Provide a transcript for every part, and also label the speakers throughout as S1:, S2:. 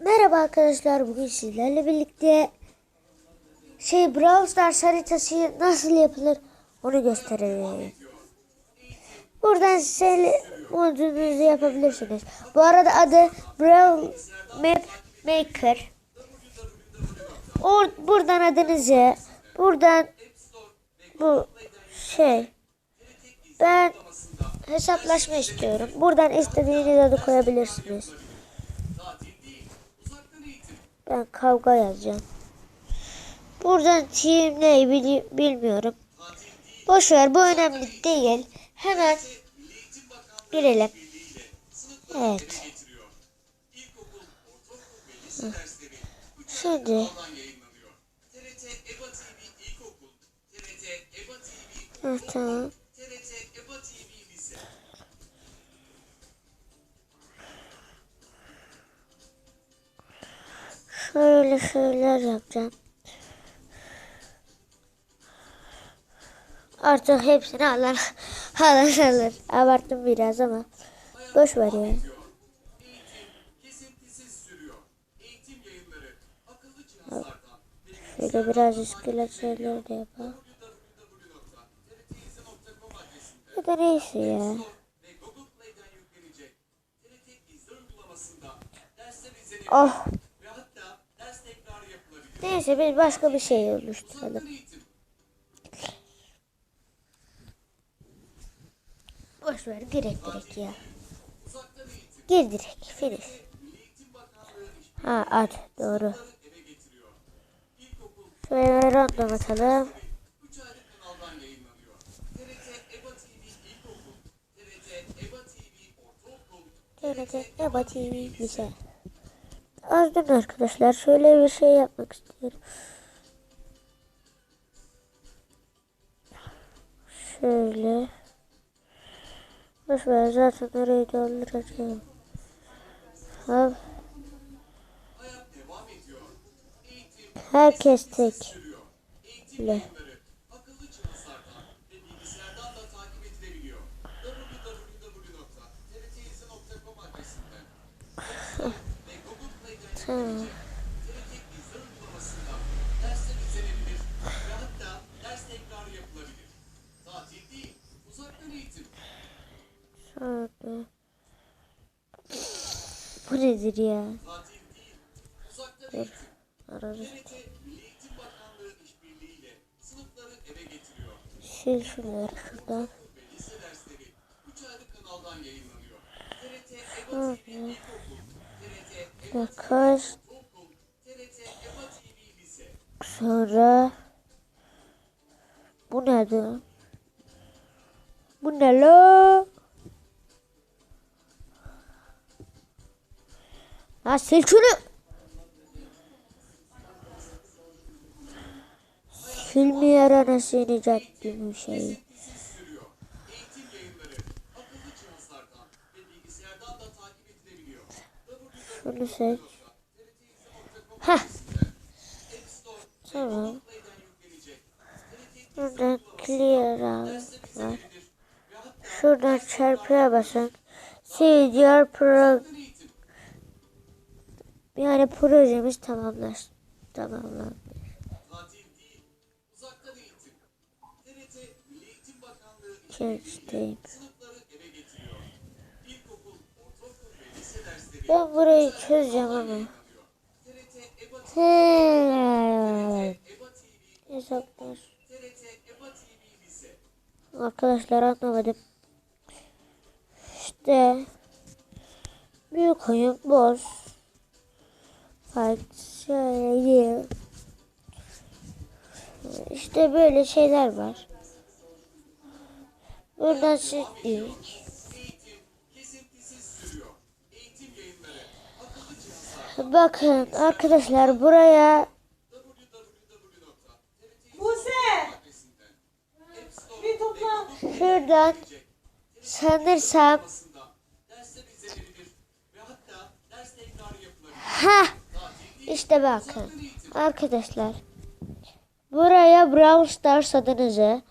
S1: Merhaba arkadaşlar bugün sizlerle birlikte şey Brawl Stars haritası nasıl yapılır onu göstereceğim. Buradan size modunuzu yapabilirsiniz. Bu arada adı Brawl Map Maker. Or buradan adınızı buradan bu şey ben hesaplaşma istiyorum. Buradan istediğiniz adı koyabilirsiniz. Ben kavga yazacağım. Buradan team ne bilmiyorum. Boş ver bu önemli değil. Hemen girelim. Evet. Şimdi Hı, tamam. Şöyle şeyler yapacağım. Artık hepsini alır. Alır alır. Abarttım biraz ama. Boş ver ya. Şöyle biraz iskelet şeyler de yapalım. Ya da neyse ya. Oh. Neyse biz başka bir şey oluşturalım. Boş ver direkt direkt ya. Gir direkt finish. Ha at doğru. Şöyle random atalım. TRT EBA TV Lise. Ardından arkadaşlar şöyle bir şey yapmak istiyorum. Şöyle. Boş ver zaten orayı dolduracağım. Al. Herkes tek. Le. Sonra. Bu nedir ya? Dur. Ararız. Sil şunları şuradan. Şöyle. Bakar. Sonra. Bu nedir? Bu ne lo? Ha sil şunu. Silmiyor anasını caddimi şeyi. Şunu seç. Heh. Tamam. Buradan clear var. Şuradan çarpıya basın. Your pro yani projemiz tamamlaş tamamlandı. Gençteyim. Ben burayı çözeceğim ama. He. Hesaplar. Arkadaşlar anlamadım. İşte büyük oyun boz. Fight şöyle İşte böyle şeyler var. Buradan sildik. Bakın arkadaşlar buraya
S2: Buse! Bir topla.
S1: şuradan sanırsam ha işte bakın arkadaşlar buraya Brawl Stars adınızı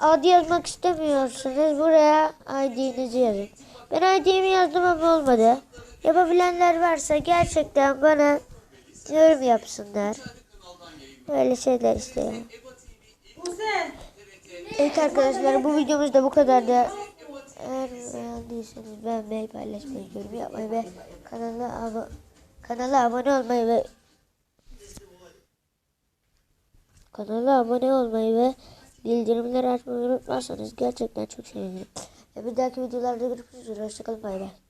S1: ad yazmak istemiyorsunuz buraya ID'nizi yazın. Ben ID'mi yazdım ama olmadı. Yapabilenler varsa gerçekten bana yorum yapsınlar. Böyle şeyler istiyorum. Evet arkadaşlar bu videomuz da bu kadar da eğer beğendiyseniz beğenmeyi paylaşmayı yorum yapmayı ve kanala abone kanala abone olmayı ve kanala abone olmayı ve bildirimleri açmayı unutmazsanız gerçekten çok sevinirim. Bir dahaki videolarda görüşmek üzere. Hoşçakalın. Bay bay.